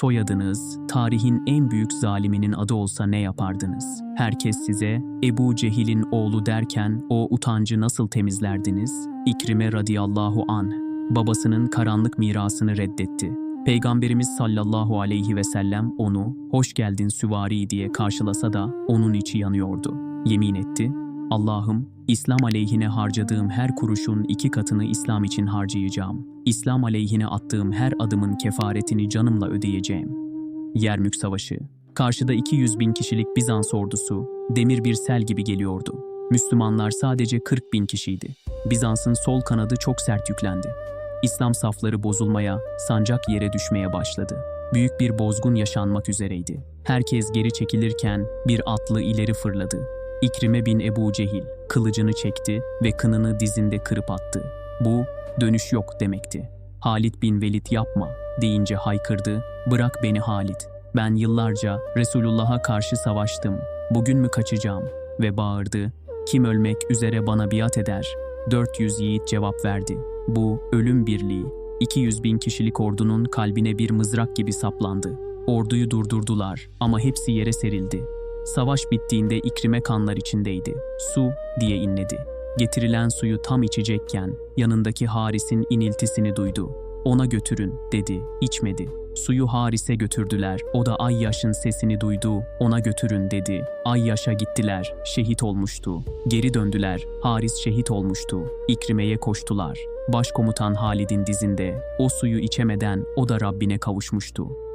soyadınız, tarihin en büyük zaliminin adı olsa ne yapardınız? Herkes size Ebu Cehil'in oğlu derken o utancı nasıl temizlerdiniz? İkrime radıyallahu an babasının karanlık mirasını reddetti. Peygamberimiz sallallahu aleyhi ve sellem onu hoş geldin süvari diye karşılasa da onun içi yanıyordu. Yemin etti, Allah'ım İslam aleyhine harcadığım her kuruşun iki katını İslam için harcayacağım. İslam aleyhine attığım her adımın kefaretini canımla ödeyeceğim. Yermük Savaşı Karşıda 200 bin kişilik Bizans ordusu demir bir sel gibi geliyordu. Müslümanlar sadece 40 bin kişiydi. Bizans'ın sol kanadı çok sert yüklendi. İslam safları bozulmaya, sancak yere düşmeye başladı. Büyük bir bozgun yaşanmak üzereydi. Herkes geri çekilirken bir atlı ileri fırladı. İkrime bin Ebu Cehil kılıcını çekti ve kınını dizinde kırıp attı. Bu dönüş yok demekti. Halit bin Velid yapma deyince haykırdı. Bırak beni Halit. Ben yıllarca Resulullah'a karşı savaştım. Bugün mü kaçacağım? Ve bağırdı. Kim ölmek üzere bana biat eder? 400 yiğit cevap verdi. Bu ölüm birliği. 200 bin kişilik ordunun kalbine bir mızrak gibi saplandı. Orduyu durdurdular ama hepsi yere serildi. Savaş bittiğinde ikrime kanlar içindeydi. Su diye inledi. Getirilen suyu tam içecekken yanındaki Haris'in iniltisini duydu. Ona götürün dedi. İçmedi. Suyu Haris'e götürdüler. O da Ayyaş'ın sesini duydu. Ona götürün dedi. Ayyaş'a gittiler. Şehit olmuştu. Geri döndüler. Haris şehit olmuştu. İkrime'ye koştular. Başkomutan Halid'in dizinde o suyu içemeden o da Rabbine kavuşmuştu.